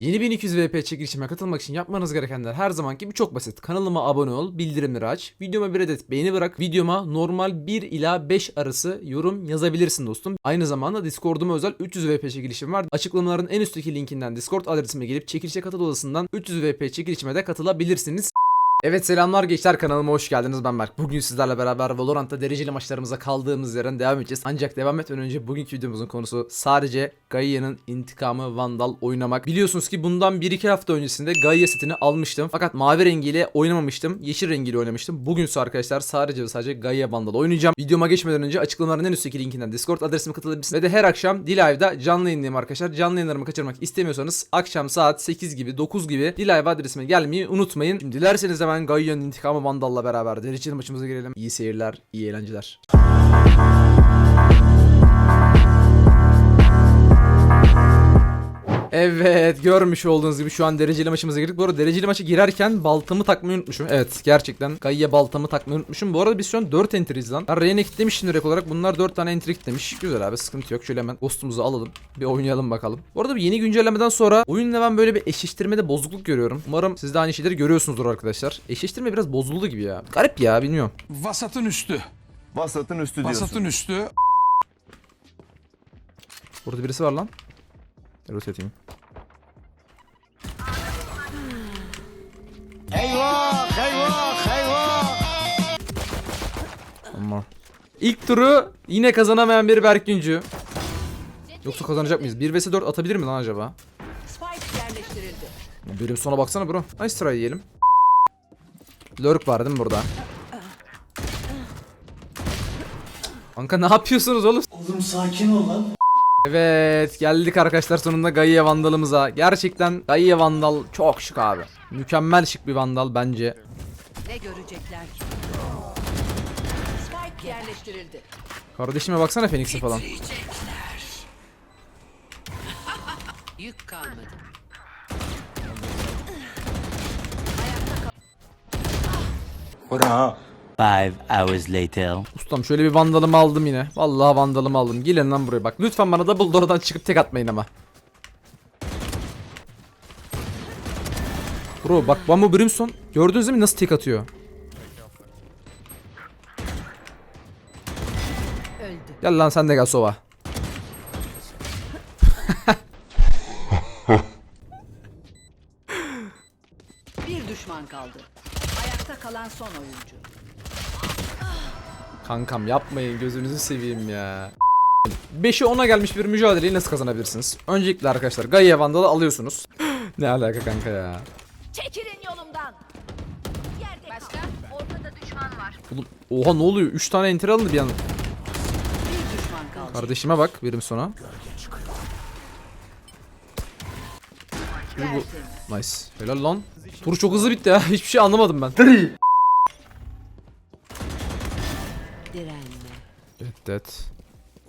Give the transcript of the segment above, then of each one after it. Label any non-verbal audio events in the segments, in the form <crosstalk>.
Yeni 1200 VP çekilişime katılmak için yapmanız gerekenler her zamanki gibi çok basit. Kanalıma abone ol, bildirimleri aç, videoma bir adet beğeni bırak, videoma normal 1 ila 5 arası yorum yazabilirsin dostum. Aynı zamanda Discord'uma özel 300 VP çekilişim var. Açıklamaların en üstteki linkinden Discord adresime gelip çekilişe katıl odasından 300 VP çekilişime de katılabilirsiniz. Evet selamlar gençler kanalıma hoş geldiniz ben Berk. Bugün sizlerle beraber Valorant'ta dereceli maçlarımıza kaldığımız yerden devam edeceğiz. Ancak devam etmeden önce bugünkü videomuzun konusu sadece Gaia'nın intikamı Vandal oynamak. Biliyorsunuz ki bundan 1-2 hafta öncesinde Gaia setini almıştım. Fakat mavi rengiyle oynamamıştım. Yeşil rengiyle oynamıştım. Bugünse arkadaşlar sadece ve sadece Gaia Vandal oynayacağım. Videoma geçmeden önce açıklamaların en üstteki linkinden Discord adresime katılabilirsiniz. Ve de her akşam D-Live'da canlı yayındayım arkadaşlar. Canlı yayınlarımı kaçırmak istemiyorsanız akşam saat 8 gibi 9 gibi D-Live adresime gelmeyi unutmayın. Şimdi dilerseniz hemen Gaia'nın intikamı Vandal'la beraber dereceli maçımıza girelim. İyi seyirler, iyi eğlenceler. Evet görmüş olduğunuz gibi şu an dereceli maçımıza girdik. Bu arada dereceli maça girerken baltamı takmayı unutmuşum. Evet gerçekten Gaia baltamı takmayı unutmuşum. Bu arada biz şu an 4 entry'yiz lan. Ben Reyna kitlemiştim direkt olarak. Bunlar 4 tane entry kitlemiş. Güzel abi sıkıntı yok. Şöyle hemen ghost'umuzu alalım. Bir oynayalım bakalım. Bu arada bir yeni güncellemeden sonra oyunla ben böyle bir eşleştirmede bozukluk görüyorum. Umarım siz de aynı şeyleri görüyorsunuzdur arkadaşlar. Eşleştirme biraz bozuldu gibi ya. Garip ya bilmiyorum. Vasatın üstü. Vasatın üstü diyorsun. Vasatın üstü. Burada birisi var lan. Rot edeyim. Ama İlk turu yine kazanamayan bir Berk Güncü. Yoksa kazanacak mıyız? 1 vs 4 atabilir mi lan acaba? Spike yerleştirildi. Bölüm sona baksana bro. Nice try yiyelim. Lurk var değil mi burada? Kanka ne yapıyorsunuz oğlum? Oğlum sakin ol lan. Evet geldik arkadaşlar sonunda Gaia Vandal'ımıza. Gerçekten Gaia Vandal çok şık abi. Mükemmel şık bir Vandal bence. Ne görecekler ki? Spike yerleştirildi. Kardeşime baksana Phoenix'e falan. <laughs> Yük kalmadı. Five hours later. Ustam şöyle bir Vandal'ımı aldım yine. Vallahi Vandal'ımı aldım. Gelin lan buraya bak. Lütfen bana double door'dan çıkıp tek atmayın ama. Bro bak Bambu Brimstone gördünüz mi nasıl tek atıyor? Öldü. Gel lan sen de gel Sova. Bir düşman kaldı. Ayakta kalan son oyuncu. Kankam yapmayın gözünüzü seveyim ya. 5'e 10'a gelmiş bir mücadeleyi nasıl kazanabilirsiniz? Öncelikle arkadaşlar Gaia Vandal'ı alıyorsunuz. <gasps> ne alaka kanka ya? Çekilin yolumdan. Yerde Başka? Ortada düşman var. Oğlum, oha ne oluyor? 3 tane enter alındı bir anda. Bir düşman kaldı. Kardeşime bak birim sona. Tertemiz. Nice. Helal lan. Tur çok hızlı bitti ya. <laughs> Hiçbir şey anlamadım ben. Direnme.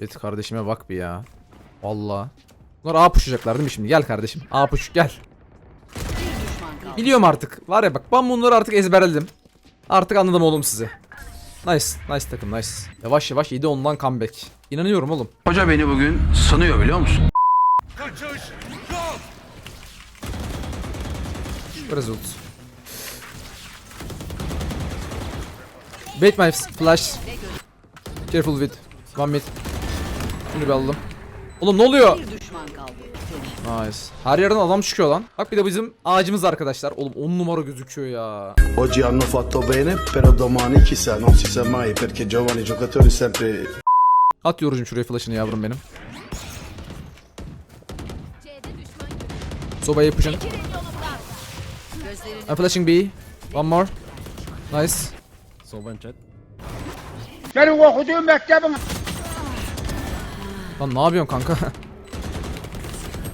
Evet kardeşime bak bir ya. Valla. Bunlar A pushlayacaklar değil mi şimdi? Gel kardeşim. A push gel. Biliyorum artık. Var ya bak ben bunları artık ezberledim. Artık anladım oğlum sizi. Nice. Nice takım nice. Yavaş yavaş 7 ondan comeback. İnanıyorum oğlum. Hoca beni bugün sanıyor biliyor musun? Result. Bait my flash. Careful with. One mid. Şunu bir alalım. Oğlum ne oluyor? Bir düşman kaldı. Nice. Her yerden adam çıkıyor lan. Bak bir de bizim ağacımız arkadaşlar. Oğlum 10 numara gözüküyor ya. Oggi hanno fatto bene, però domani chissà, non si sa mai perché giovani giocatori sempre At yorucum şuraya flash'ını yavrum benim. Sobaya. Gözlerini I'm flashing B. One more. Nice. Lan ne yapıyorsun kanka?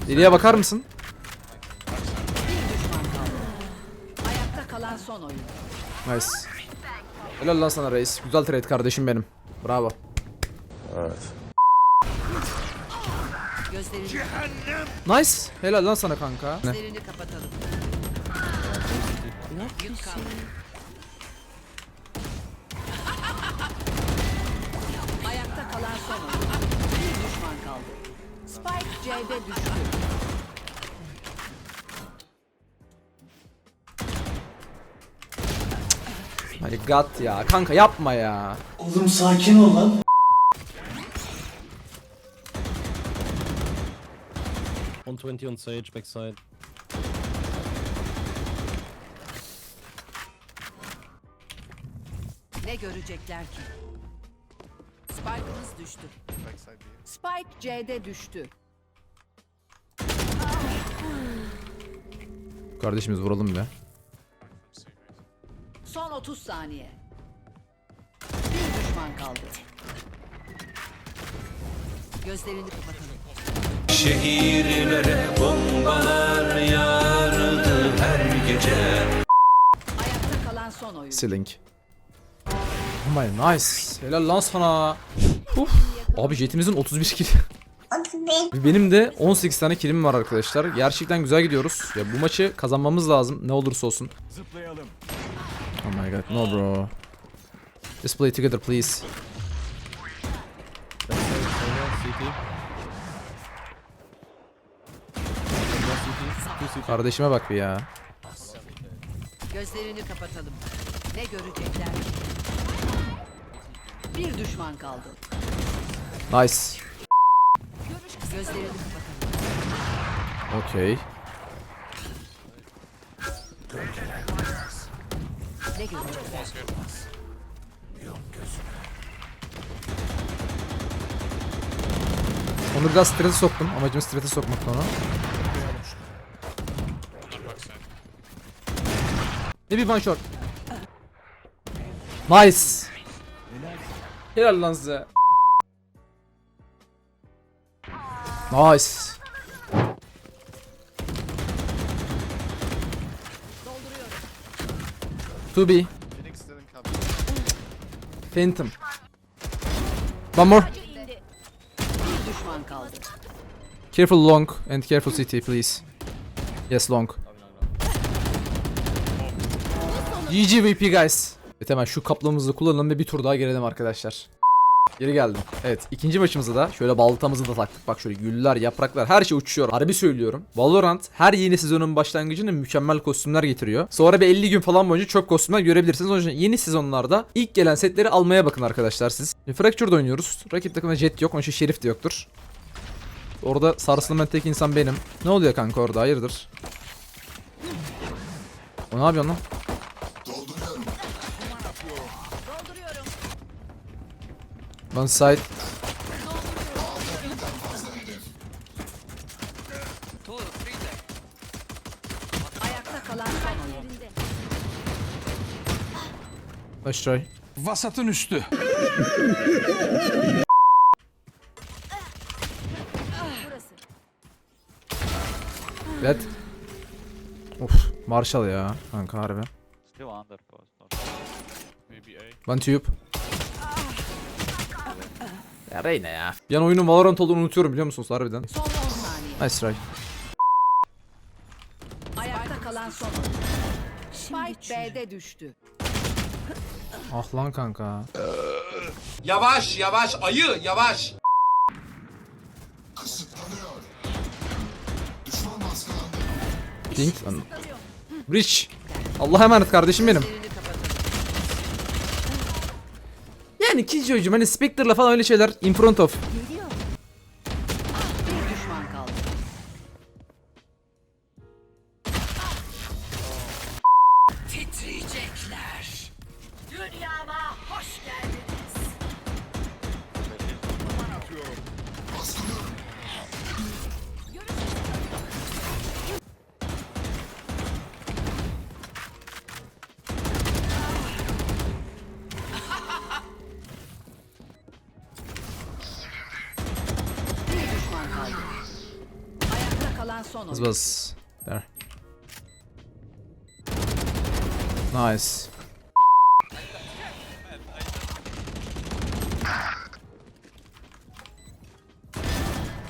Deliye bakar mısın? Ayakta kalan son oyuncu. Nice. Helal lan sana reis. Güzel trade kardeşim benim. Bravo. Gözlerini, Nice. Helal lan sana kanka. Gözlerini kapatalım. Yük kalmadı. Bir düşman kaldı. Spike C'de düştü. My god ya. Kanka yapma ya. Oğlum sakin ol lan. On 20 on Sage backside. Ne görecekler ki? Spike'ımız düştü. Spike C'de düştü. Kardeşimiz vuralım be. Son 30 saniye. Bir düşman kaldı. Gözlerini kapatalım. Ayakta kalan son oyun. Oh my nice. Helal lan sana. Uf. Abi jetimizin 31 kill. Benim de 18 tane killim var arkadaşlar. Gerçekten güzel gidiyoruz. Ya bu maçı kazanmamız lazım ne olursa olsun. Zıplayalım. Oh my god, no bro. Let's play together please. Kardeşime bak bir ya. Gözlerini kapatalım. Ne görecekler? Bir düşman kaldı. Nice. Gözlerini kapatalım. Okay. Ne görecekler? Onu biraz strese soktum. Amacım strese sokmakta onu. Ne bir one shot. Nice. Helal lan size. Nice. To be. Phantom. One more. Careful long and careful city please. Yes long. GG VP guys. Evet hemen şu kaplamızı kullanalım ve bir tur daha gelelim arkadaşlar. Geri geldim. Evet ikinci maçımızda da şöyle baltamızı da taktık. Bak şöyle güller, yapraklar her şey uçuyor. Harbi söylüyorum. Valorant her yeni sezonun başlangıcında mükemmel kostümler getiriyor. Sonra bir 50 gün falan boyunca çok kostümler görebilirsiniz. O yüzden yeni sezonlarda ilk gelen setleri almaya bakın arkadaşlar siz. Fracture'da oynuyoruz. Rakip takımda jet yok. Onun için şerif de yoktur. Orada sarsılmayan tek insan benim. Ne oluyor kanka orada hayırdır? O ne yapıyorsun lan? One side. Ayakta kalan. Nice try. Vasatın üstü. Dead. Of Marshall ya kanka harbi. Still under post. One tube. Ya Reyna ya. Bir an oyunun Valorant olduğunu unutuyorum biliyor musunuz harbiden. Son 10 saniye. Nice try. Ayakta kalan son. Spike B'de düştü. Ah lan kanka. Yavaş yavaş ayı yavaş. Pink. Rich. Allah'a emanet kardeşim benim. Gözlerini kapatalım. Yani ikinci oyuncum hani Spectre'la falan öyle şeyler in front of. Son oyun. was there. Nice.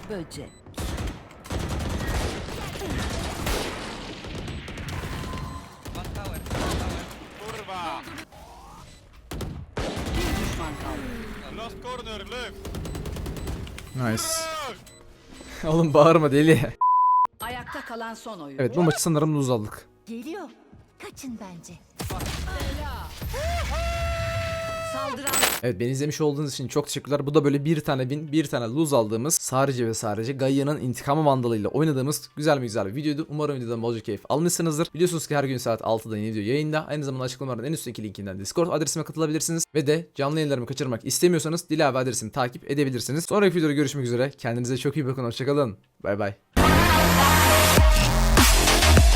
Böcek. Bir düşman kaldı. Nice. <laughs> Oğlum bağırma deli. Kalan son oyun. Evet bu maçı sanırım lose aldık. Geliyor. Kaçın bence. Saldıran Evet beni izlemiş olduğunuz için çok teşekkürler. Bu da böyle bir tane win, bir tane lose aldığımız sadece ve sadece Gaia'nın intikamı vandalıyla oynadığımız güzel mi güzel bir videoydu. Umarım videodan bolca keyif almışsınızdır. Biliyorsunuz ki her gün saat 6'da yeni video yayında. Aynı zamanda açıklamaların en üstteki linkinden Discord adresime katılabilirsiniz. Ve de canlı yayınlarımı kaçırmak istemiyorsanız Dilaver adresini takip edebilirsiniz. Sonraki videoda görüşmek üzere. Kendinize çok iyi bakın. Hoşçakalın. Bay bay.